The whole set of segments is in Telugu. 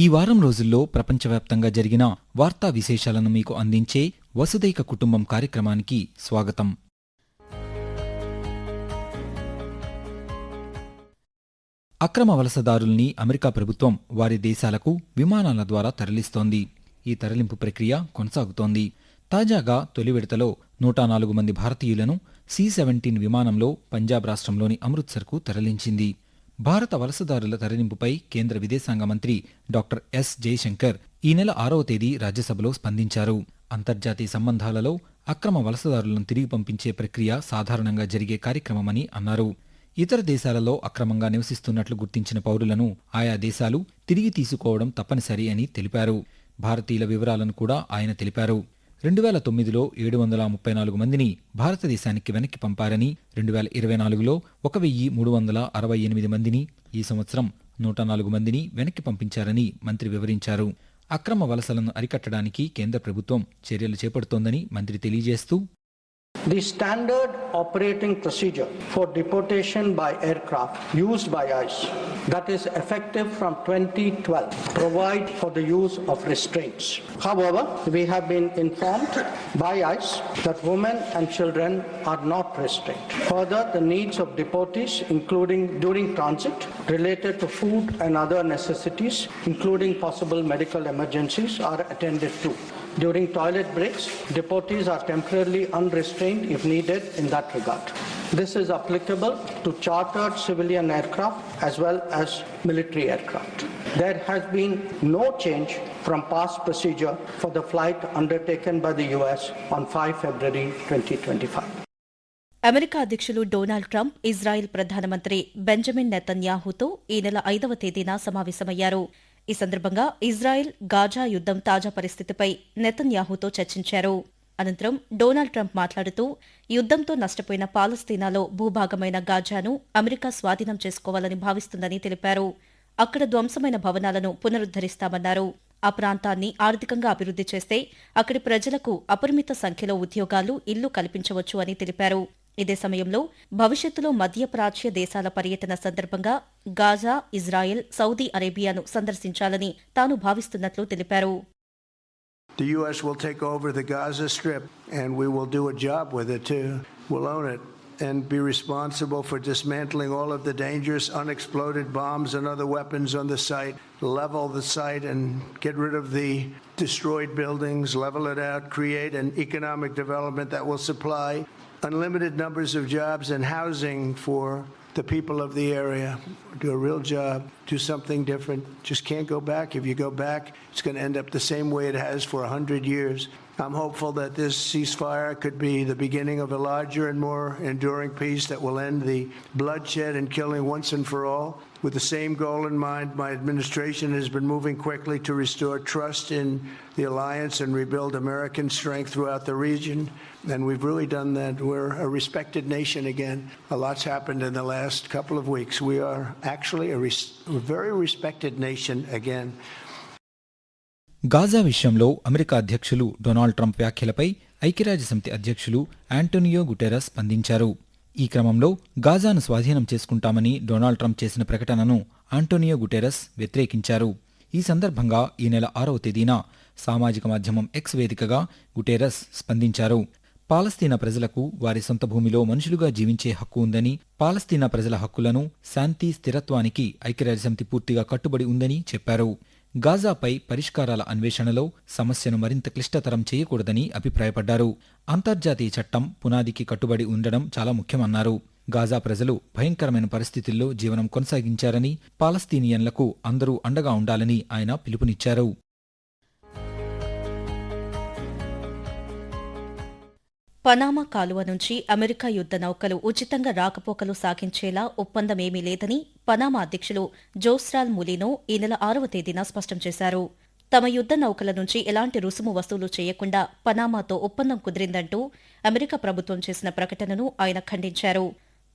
ఈ వారం రోజుల్లో ప్రపంచవ్యాప్తంగా జరిగిన వార్తా విశేషాలను మీకు అందించే వసుదైక కుటుంబం కార్యక్రమానికి స్వాగతం. అక్రమ వలసదారుల్ని అమెరికా ప్రభుత్వం వారి దేశాలకు విమానాల ద్వారా తరలిస్తోంది. ఈ తరలింపు ప్రక్రియ కొనసాగుతోంది. తాజాగా తొలి విడతలో నూట నాలుగు మంది భారతీయులను సి సెవెంటీన్ విమానంలో పంజాబ్ రాష్ట్రంలోని అమృత్సర్కు తరలించింది. భారత వలసదారుల తరలింపుపై కేంద్ర విదేశాంగ మంత్రి డాక్టర్ ఎస్ జయశంకర్ ఈ నెల ఆరవ తేదీ రాజ్యసభలో స్పందించారు. అంతర్జాతీయ సంబంధాలలో అక్రమ వలసదారులను తిరిగి పంపించే ప్రక్రియ సాధారణంగా జరిగే కార్యక్రమమని అన్నారు. ఇతర దేశాలలో అక్రమంగా నివసిస్తున్నట్లు గుర్తించిన పౌరులను ఆయా దేశాలు తిరిగి తీసుకోవడం తప్పనిసరి అని తెలిపారు. భారతీయుల వివరాలను కూడా ఆయన తెలిపారు. రెండు వేల తొమ్మిదిలో ఏడు వందల ముప్పై నాలుగు మందిని భారతదేశానికి వెనక్కి పంపారని రెండు వేల ఇరవై నాలుగులో ఒక వెయ్యి మూడు వందల అరవై ఎనిమిది మందిని ఈ సంవత్సరం నూట నాలుగు మందిని వెనక్కి పంపించారని మంత్రి వివరించారు. అక్రమ వలసలను అరికట్టడానికి కేంద్ర ప్రభుత్వం చర్యలు చేపడుతోందని మంత్రి తెలియజేస్తూ The standard operating procedure for deportation by aircraft used by ICE that is effective from 2012 provide for the use of restraints. However, we have been informed by ICE that women and children are not restrained. Further, the needs of deportees including during transit related to food and other necessities including possible medical emergencies are attended to. During toilet breaks, deportees are temporarily unrestrained if needed in that regard. This is applicable to chartered civilian aircraft as well as military aircraft. There has been no change from past procedure for the flight undertaken by the US on 5 February 2025. America అధ్యక్షులు డొనాల్డ్ ట్రంప్ ఇజ్రాయెల్ ప్రధానమంత్రి బెంజమిన్ నెతన్యాహుతో ఈ నెల ఐదవ తేదీన సమావేశమయ్యారు ఈ సందర్భంగా ఇజ్రాయెల్ గాజా యుద్దం తాజా పరిస్థితిపై నెతన్యాహుతో చర్చించారు. అనంతరం డొనాల్డ్ ట్రంప్ మాట్లాడుతూ యుద్దంతో నష్టపోయిన పాలస్తీనాలో భూభాగమైన గాజాను అమెరికా స్వాధీనం చేసుకోవాలని భావిస్తుందని తెలిపారు. అక్కడ ధ్వంసమైన భవనాలను పునరుద్దరిస్తామన్నారు ఆ ప్రాంతాన్ని ఆర్థికంగా అభివృద్ది చేస్తే అక్కడి ప్రజలకు అపరిమిత సంఖ్యలో ఉద్యోగాలు ఇల్లు కల్పించవచ్చు అని తెలిపారు. ఇదే సమయంలో భవిష్యత్తులో మధ్యప్రాచ్య దేశాల పర్యటన సందర్భంగా గాజా ఇజ్రాయెల్ సౌదీ అరేబియాను సందర్శించాలని తాను భావిస్తున్నట్లు తెలిపారు The U.S. will take over the Gaza Strip and we will do a job with it too. We'll own it and be responsible for dismantling all of the dangerous unexploded bombs and other weapons on the site, level the site and get rid of the destroyed buildings, level it out, create an economic development that will supply unlimited numbers of jobs and housing for the people of the area. Do a real job, do something different. Just can't go back. If you go back, it's going to end up the same way it has for 100 years. I'm hopeful that this ceasefire could be the beginning of a larger and more enduring peace that will end the bloodshed and killing once and for all. With the same goal in mind, my administration has been moving quickly to restore trust in the alliance and rebuild American strength throughout the region. And we've really done that. We're a respected nation again. A lot's happened in the last couple of weeks. We are actually a, res- very respected nation again. Gaza విషయంలో అమెరికా అధ్యక్షులు డొనాల్డ్ ట్రంప్ వ్యాఖ్యలపై ఐక్యరాజ్యసమితి అధ్యక్షులు యాంటోనియో గుటెరస్ స్పందించారు. ఈ క్రమంలో గాజాను స్వాధీనం చేసుకుంటామని డొనాల్డ్ ట్రంప్ చేసిన ప్రకటనను ఆంటోనియో గుటెరస్ వ్యతిరేకించారు. ఈ సందర్భంగా ఈ నెల ఆరవ తేదీన సామాజిక మాధ్యమం ఎక్స్ వేదికగా గుటెరస్ స్పందించారు. పాలస్తీనా ప్రజలకు వారి సొంత భూమిలో మనుషులుగా జీవించే హక్కు ఉందని పాలస్తీనా ప్రజల హక్కులను శాంతి స్థిరత్వానికి ఐక్యరాజ్యసమితి పూర్తిగా కట్టుబడి ఉందని చెప్పారు. గాజాపై పరిష్కారాల అన్వేషణలో సమస్యను మరింత క్లిష్టతరం చేయకూడదని అభిప్రాయపడ్డారు. అంతర్జాతీయ చట్టం పునాదికి కట్టుబడి ఉండడం చాలా ముఖ్యమన్నారు. గాజా ప్రజలు భయంకరమైన పరిస్థితుల్లో జీవనం కొనసాగించారని పాలస్తీనియన్లకు అందరూ అండగా ఉండాలని ఆయన పిలుపునిచ్చారు. పనామా కాలువ నుంచి అమెరికా యుద్ధ నౌకలు ఉచితంగా రాకపోకలు సాగించేలా ఒప్పందమేమీ లేదని పనామా అధ్యక్షులు జోస్రాల్ ములినో ఈ నెల ఆరవ తేదీన స్పష్టం చేశారు. తమ యుద్ధ నౌకల నుంచి ఎలాంటి రుసుము వసూలు చేయకుండా పనామాతో ఒప్పందం కుదిరిందంటూ అమెరికా ప్రభుత్వం చేసిన ప్రకటనను ఆయన ఖండించారు.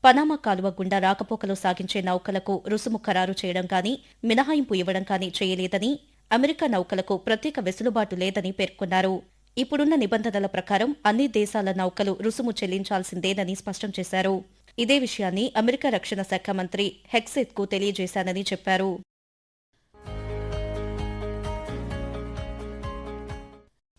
పనామా కాలువ గుండా రాకపోకలు సాగించే నౌకలకు రుసుము ఖరారు చేయడం కానీ మినహాయింపు ఇవ్వడం కానీ చేయలేదని అమెరికా నౌకలకు ప్రత్యేక వెసులుబాటు లేదని పేర్కొన్నారు. ఇప్పుడున్న నిబంధనల ప్రకారం అన్ని దేశాల నౌకలు రుసుము చెల్లించాల్సిందేనని స్పష్టం చేశారు. ఇదే విషయాన్ని అమెరికా రక్షణ శాఖ మంత్రి హెక్సెత్కు తెలియజేశానని చెప్పారు.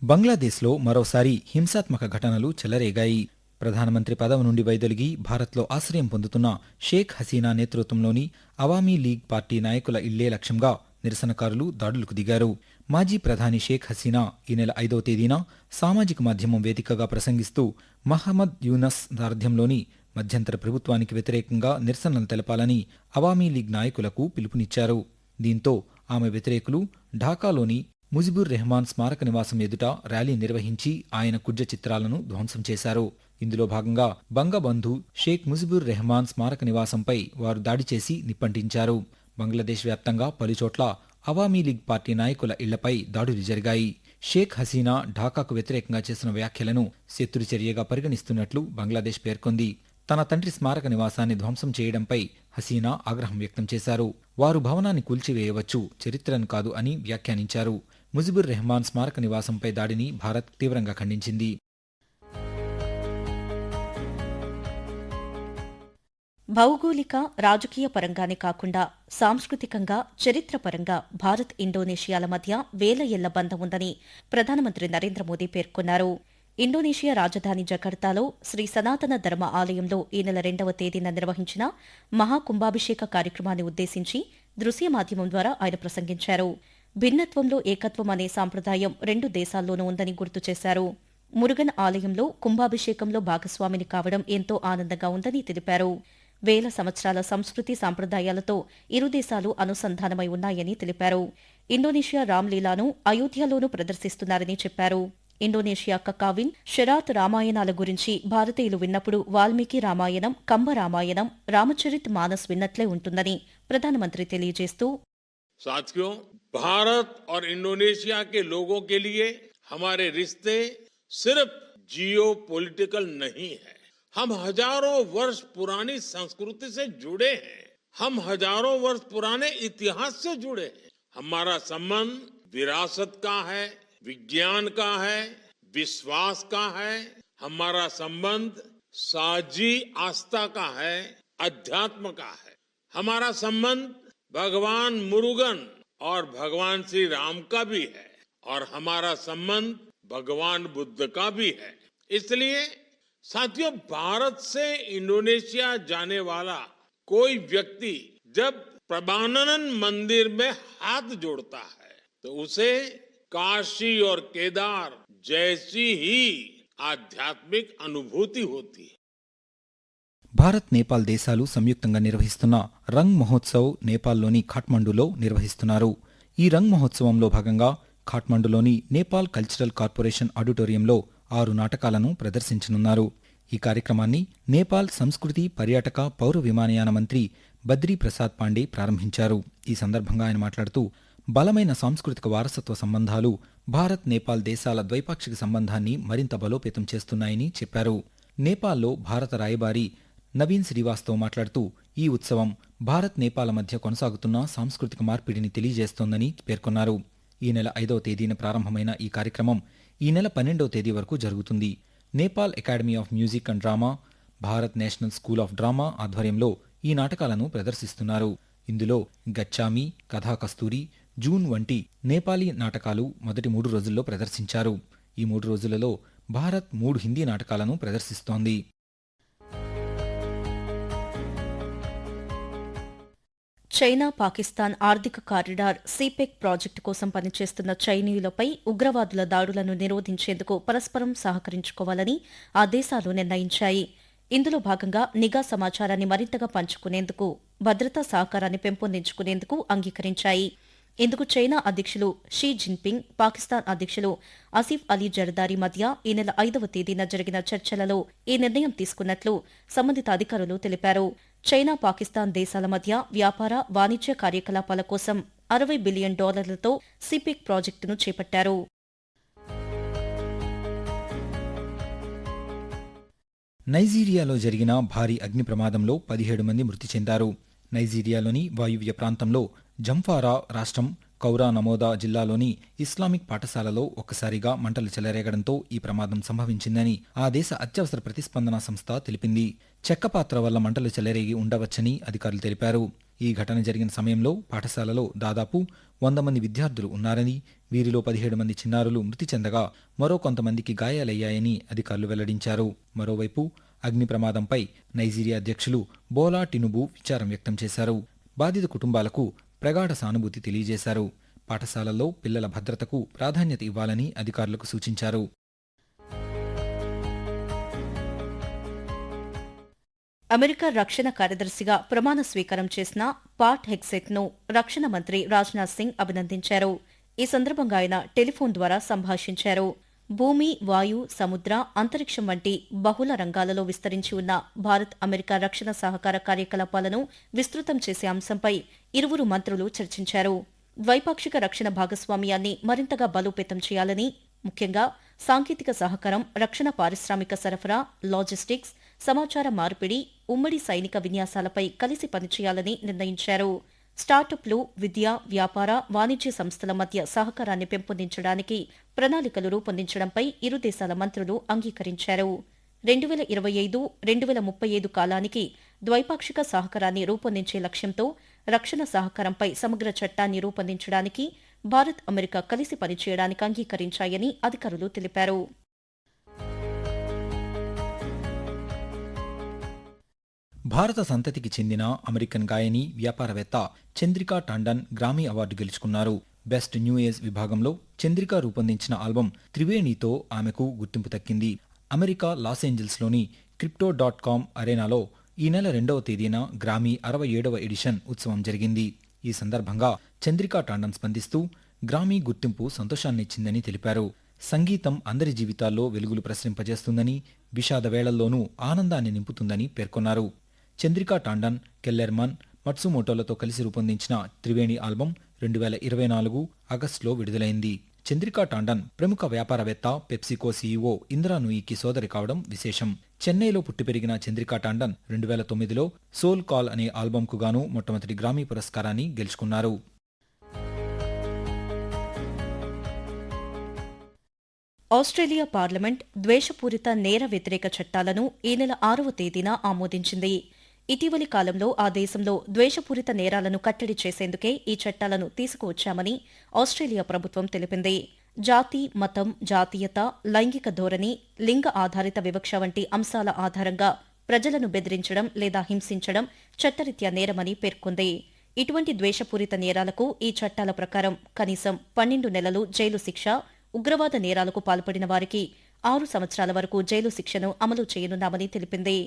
బంగ్లాదేశ్లో మరోసారి హింసాత్మక ఘటనలు చెలరేగాయి. ప్రధానమంత్రి పదవి నుండి వైదొలిగి భారత్లో ఆశ్రయం పొందుతున్న షేక్ హసీనా నేతృత్వంలోని అవామీ లీగ్ పార్టీ నాయకుల ఇళ్ళే లక్ష్యంగా నిరసనకారులు దాడులకు దిగారు. మాజీ ప్రధాని షేక్ హసీనా ఈ నెల ఐదవ తేదీన సామాజిక మాధ్యమం వేదికగా ప్రసంగిస్తూ మహమ్మద్ యూనస్ సారథ్యంలోని మధ్యంతర ప్రభుత్వానికి వ్యతిరేకంగా నిరసనలు తెలపాలని అవామీ లీగ్ నాయకులకు పిలుపునిచ్చారు. దీంతో ఆమె వ్యతిరేకులు ఢాకాలోని ముజిబుర్ రెహమాన్ స్మారక నివాసం ఎదుట ర్యాలీ నిర్వహించి ఆయన కుడ్జ చిత్రాలను ధ్వంసం చేశారు. ఇందులో భాగంగా బంగబంధు షేక్ ముజిబుర్ రెహమాన్ స్మారక నివాసంపై వారు దాడి చేసి నిప్పంటించారు. బంగ్లాదేశ్ వ్యాప్తంగా పలుచోట్ల అవామీ లీగ్ పార్టీ నాయకుల ఇళ్ళపై దాడులు జరిగాయి. షేక్ హసీనా ఢాకాకు వ్యతిరేకంగా చేసిన వ్యాఖ్యలను శత్రు చర్యగా పరిగణిస్తున్నట్లు బంగ్లాదేశ్ పేర్కొంది. తన తండ్రి స్మారక నివాసాన్ని ధ్వంసం చేయడంపై హసీనా ఆగ్రహం వ్యక్తం చేశారు. వారు భవనాన్ని కూల్చివేయవచ్చు చరిత్రను కాదు అని వ్యాఖ్యానించారు. ముజిబుర్ రెహమాన్ స్మారక నివాసంపై దాడిని భారత్ తీవ్రంగా ఖండించింది. భౌగోళిక రాజకీయ పరంగానే కాకుండా సాంస్కృతికంగా చరిత్రపరంగా భారత్ ఇండోనేషియాల మధ్య వేల ఏళ్ళ బంధం ఉందని ప్రధానమంత్రి నరేంద్ర మోదీ పేర్కొన్నారు. ఇండోనేషియా రాజధాని జకర్తాలో శ్రీ సనాతన ధర్మ ఆలయంలో ఈ నెల రెండవ తేదీన నిర్వహించిన మహాకుంభాభిషేక కార్యక్రమాన్ని ఉద్దేశించి దృశ్య మాధ్యమం ద్వారా ఆయన ప్రసంగించారు. భిన్నత్వంలో ఏకత్వం అనే సాంప్రదాయం రెండు దేశాల్లోనూ ఉందని గుర్తు చేశారు. మురుగన్ ఆలయంలో కుంభాభిషేకంలో భాగస్వామిని కావడం ఎంతో ఆనందంగా ఉందని తెలిపారు. వేల సంవత్సరాల సంస్కృతి సాంప్రదాయాలతో ఇరు దేశాలు అనుసంధానమై ఉన్నాయని తెలిపారు ఇండోనేషియా రామ్లీలాను అయోధ్యలోనూ ప్రదర్శిస్తున్నారని చెప్పారు ఇండోనేషియా కకావిన్ షెరాత్ రామాయణాల గురించి భారతీయులు విన్నప్పుడు వాల్మీకి రామాయణం కంబ రామాయణం రామచరిత్ మానస్ విన్నట్లే ఉంటుందని ప్రధానమంత్రి తెలియజేస్తూ साथियों भारत और इंडोनेशिया के लोगों के लिए हमारे रिश्ते सिर्फ जियो पॉलिटिकल नहीं है हम हज़ारों वर्ष पुरानी संस्कृति से जुड़े हैं। हम हज़ारों वर्ष पुराने इतिहास से जुड़े हैं। हमारा संबंध विरासत का है, विज्ञान का है, विश्वास का है। हमारा संबंध साजी आस्था का है, अध्यात्म का है। हमारा संबंध भगवान मुरुगन और भगवान श्री राम का भी है और हमारा संबंध भगवान बुद्ध का भी है। इसलिए साथियों भारत से इंडोनेशिया जाने वाला कोई व्यक्ति जब प्रबानन मंदिर में हाथ जोड़ता है तो उसे काशी और केदार जैसी ही आध्यात्मिक अनुभूति होती है భారత్ నేపాల్ దేశాలు సంయుక్తంగా నిర్వహిస్తున్న రంగ్ మహోత్సవ్ నేపాల్లోని ఖాట్మండులో నిర్వహిస్తున్నారు ఈ రంగ్ మహోత్సవంలో భాగంగా ఖాట్మండులోని నేపాల్ కల్చరల్ కార్పొరేషన్ ఆడిటోరియంలో ఆరు నాటకాలను ప్రదర్శించనున్నారు. ఈ కార్యక్రమాన్ని నేపాల్ సంస్కృతి పర్యాటక పౌర విమానయాన మంత్రి బద్రీ ప్రసాద్ పాండే ప్రారంభించారు. ఈ సందర్భంగా ఆయన మాట్లాడుతూ బలమైన సాంస్కృతిక వారసత్వ సంబంధాలు భారత్ నేపాల్ దేశాల ద్వైపాక్షిక సంబంధాన్ని మరింత బలోపేతం చేస్తున్నాయని చెప్పారు. నేపాల్లో భారత రాయబారి నవీన్ శ్రీవాస్తవ్ మాట్లాడుతూ ఈ ఉత్సవం భారత్ నేపాల మధ్య కొనసాగుతున్న సాంస్కృతిక మార్పిడిని తెలియజేస్తోందని పేర్కొన్నారు. ఈ నెల ఐదవ తేదీన ప్రారంభమైన ఈ కార్యక్రమం ఈ నెల పన్నెండవ తేదీ వరకు జరుగుతుంది. Nepal academy of music and drama Bharat national school of drama ఆధ్వర్యంలో ఈ నాటకాలను ప్రదర్శిస్తున్నారు. ఇందులో గచ్చామి కథా కస్తూరి జూన్ వంటి నేపాలీ నాటకాలు మొదటి మూడు రోజుల్లో ప్రదర్శించారు. ఈ మూడు రోజులలో భారత్ మూడు హిందీ నాటకాలను ప్రదర్శిస్తోంది. చైనా పాకిస్తాన్ ఆర్థిక కారిడార్ సిపెక్ ప్రాజెక్టు కోసం పనిచేస్తున్న చైనీయులపై ఉగ్రవాదుల దాడులను నిరోధించేందుకు పరస్పరం సహకరించుకోవాలని ఆ దేశాలు నిర్ణయించాయి. ఇందులో భాగంగా నిఘా సమాచారాన్ని మరింతగా పంచుకునేందుకు భద్రతా సహకారాన్ని పెంపొందించుకునేందుకు అంగీకరించాయి. ఇందుకు చైనా అధ్యక్షులు షీ జిన్పింగ్ పాకిస్తాన్ అధ్యక్షులు ఆసిఫ్ అలీ జర్దారీ మధ్య ఈ నెల ఐదవ తేదీన జరిగిన చర్చలలో ఈ నిర్ణయం తీసుకున్నట్లు సంబంధిత అధికారులు తెలిపారు. చైనా పాకిస్తాన్ దేశాల మధ్య వ్యాపార వాణిజ్య కార్యకలాపాల కోసం అరవై బిలియన్ డాలర్లతో సిపిక్ ప్రాజెక్టును చేపట్టారు. నైజీరియాలో జరిగిన భారీ అగ్ని ప్రమాదంలో పదిహేడు మంది మృతి చెందారు. నైజీరియాలోని వాయువ్య ప్రాంతంలో జంఫారా రాష్ట్రం కౌరా నమోదా జిల్లాలోని ఇస్లామిక్ పాఠశాలలో ఒక్కసారిగా మంటలు చెలరేగడంతో ఈ ప్రమాదం సంభవించిందని ఆ దేశ అత్యవసర ప్రతిస్పందన సంస్థ తెలిపింది. చెక్కపాత్ర వల్ల మంటలు చెలరేగి ఉండవచ్చని అధికారులు తెలిపారు. ఈ ఘటన జరిగిన సమయంలో పాఠశాలలో దాదాపు వంద మంది విద్యార్థులు ఉన్నారని వీరిలో పదిహేడు మంది చిన్నారులు మృతి చెందగా మరో కొంతమందికి గాయాలయ్యాయని అధికారులు వెల్లడించారు. మరోవైపు అగ్ని ప్రమాదంపై నైజీరియా అధ్యక్షులు బోలా టినుబు విచారం వ్యక్తం చేశారు. బాధిత కుటుంబాలకు ప్రగాఢ సానుభూతి తెలియజేశారు. పాఠశాలల్లో పిల్లల భద్రతకు ప్రాధాన్యత ఇవ్వాలని అధికారులకు సూచించారు. అమెరికా రక్షణ కార్యదర్శిగా ప్రమాణ స్వీకారం చేసిన పాట్ హెక్సెట్ను రక్షణ మంత్రి రాజ్నాథ్ సింగ్ అభినందించారు. ఈ సందర్భంగా ఆయన టెలిఫోన్ ద్వారా సంభాషించారు. భూమి వాయు సముద్ర అంతరిక్షం వంటి బహుళ రంగాలలో విస్తరించి ఉన్న భారత్ అమెరికా రక్షణ సహకార కార్యకలాపాలను విస్తృతం చేసే అంశంపై ఇరువురు మంత్రులు చర్చించారు. ద్వైపాక్షిక రక్షణ భాగస్వామ్యాన్ని మరింతగా బలోపేతం చేయాలని ముఖ్యంగా సాంకేతిక సహకారం రక్షణ పారిశ్రామిక సరఫరా లాజిస్టిక్స్ సమాచార మార్పిడి ఉమ్మడి సైనిక విన్యాసాలపై కలిసి పనిచేయాలని నిర్ణయించారు. స్టార్టప్లు విద్య వ్యాపార వాణిజ్య సంస్థల మధ్య సహకారాన్ని పెంపొందించడానికి ప్రణాళికలు రూపొందించడంపై ఇరు దేశాల మంత్రులు అంగీకరించారు. రెండు వేల ఇరవై ఐదు రెండు వేల ముప్పై ఐదు కాలానికి ద్వైపాక్షిక సహకారాన్ని రూపొందించే లక్ష్యంతో రక్షణ సహకారంపై సమగ్ర చట్టాన్ని రూపొందించడానికి భారత్ అమెరికా కలిసి పనిచేయడానికి అంగీకరించాయని అధికారులు తెలిపారు. భారత సంతతికి చెందిన అమెరికన్ గాయని వ్యాపారవేత్త చంద్రికా టాండన్ గ్రామీ అవార్డు గెలుచుకున్నారు. బెస్ట్ న్యూ ఏజ్ విభాగంలో చంద్రిక రూపొందించిన ఆల్బం త్రివేణితో ఆమెకు గుర్తింపు దక్కింది. అమెరికా లాస్ ఏంజల్స్లోని క్రిప్టో డాట్ కామ్ అరేనాలో ఈ నెల రెండవ తేదీన గ్రామీ అరవై ఏడవ ఎడిషన్ ఉత్సవం జరిగింది. ఈ సందర్భంగా చంద్రికా టాండన్ స్పందిస్తూ గ్రామీ గుర్తింపు సంతోషాన్నిచ్చిందని తెలిపారు. సంగీతం అందరి జీవితాల్లో వెలుగులు ప్రసరింపజేస్తుందని విషాద వేళల్లోనూ ఆనందాన్ని నింపుతుందని పేర్కొన్నారు. చంద్రికా టాండన్ కెల్లెర్మన్ మట్సుమోటోలతో కలిసి రూపొందించిన త్రివేణి ఆల్బం రెండు వేల ఇరవై నాలుగు ఆగస్టులో విడుదలైంది. చంద్రికా టాండన్ ప్రముఖ వ్యాపారవేత్త పెప్సికో సీఈఓ ఇందిరా నూయికి సోదరి కావడం విశేషం. చెన్నైలో పుట్టి పెరిగిన చంద్రికా టాండన్ రెండు వేల తొమ్మిదిలో సోల్ కాల్ అనే ఆల్బంకు గాను మొట్టమొదటి గ్రామీ పురస్కారాన్ని గెలుచుకున్నారు. ఆస్ట్రేలియా పార్లమెంట్ ద్వేషపూరిత నేర వ్యతిరేక చట్టాలను ఈ నెల ఆరవ తేదీన ఆమోదించింది. ఇటీవలి కాలంలో ఆ దేశంలో ద్వేషపూరిత నేరాలను కట్టడి చేసేందుకే ఈ చట్టాలను తీసుకువచ్చామని ఆస్ట్రేలియా ప్రభుత్వం తెలిపింది. జాతి మతం జాతీయత లైంగిక ధోరణి లింగ ఆధారిత వివక్ష వంటి అంశాల ఆధారంగా ప్రజలను బెదిరించడం లేదా హింసించడం చట్టరీత్యా నేరమని పేర్కొంది. ఇటువంటి ద్వేషపూరిత నేరాలకు ఈ చట్టాల ప్రకారం కనీసం పన్నెండు నెలలు జైలు శిక్ష ఉగ్రవాద నేరాలకు పాల్పడిన వారికి ఆరు సంవత్సరాల వరకు జైలు శిక్షను అమలు చేయనున్నామని తెలిపింది.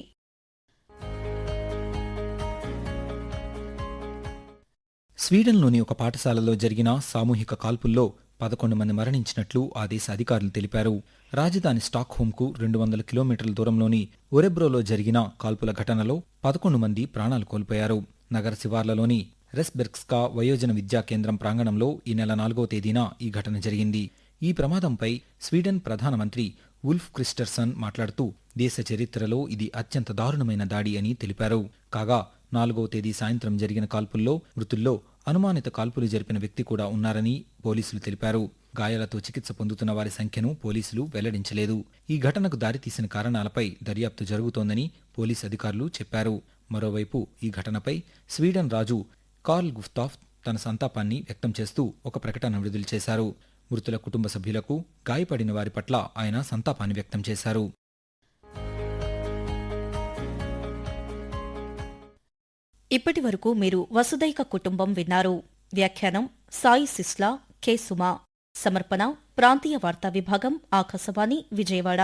స్వీడన్లోని ఒక పాఠశాలలో జరిగిన సామూహిక కాల్పుల్లో పదకొండు మంది మరణించినట్లు ఆ దేశ అధికారులు తెలిపారు. రాజధాని స్టాక్హోమ్కు రెండు వందల కిలోమీటర్ల దూరంలోని ఒరెబ్రోలో జరిగిన కాల్పుల ఘటనలో పదకొండు మంది ప్రాణాలు కోల్పోయారు. నగర శివార్లలోని రెస్బెర్గ్స్కా వయోజన విద్యా కేంద్రం ప్రాంగణంలో ఈ నెల నాలుగో తేదీన ఈ ఘటన జరిగింది. ఈ ప్రమాదంపై స్వీడన్ ప్రధానమంత్రి ఉల్ఫ్ క్రిస్టర్సన్ మాట్లాడుతూ దేశ చరిత్రలో ఇది అత్యంత దారుణమైన దాడి అని తెలిపారు. కాగా నాలుగో తేదీ సాయంత్రం జరిగిన కాల్పుల్లో మృతుల్లో అనుమానిత కాల్పులు జరిపిన వ్యక్తి కూడా ఉన్నారని పోలీసులు తెలిపారు. గాయాలతో చికిత్స పొందుతున్న వారి సంఖ్యను పోలీసులు వెల్లడించలేదు. ఈ ఘటనకు దారితీసిన కారణాలపై దర్యాప్తు జరుగుతోందని పోలీసు అధికారులు చెప్పారు. మరోవైపు ఈ ఘటనపై స్వీడన్ రాజు కార్ల్ గుఫ్తాఫ్ తన సంతాపాన్ని వ్యక్తం చేస్తూ ఒక ప్రకటన విడుదల చేశారు. మృతుల కుటుంబ సభ్యులకు గాయపడిన వారి పట్ల ఆయన సంతాపాన్ని వ్యక్తం చేశారు. ఇప్పటి వరకు మీరు వసుదైక కుటుంబం విన్నారు. వ్యాఖ్యానం సాయి సిస్లా కె సుమా. సమర్పణ ప్రాంతీయ వార్తా విభాగం ఆకాశవాణి విజయవాడ.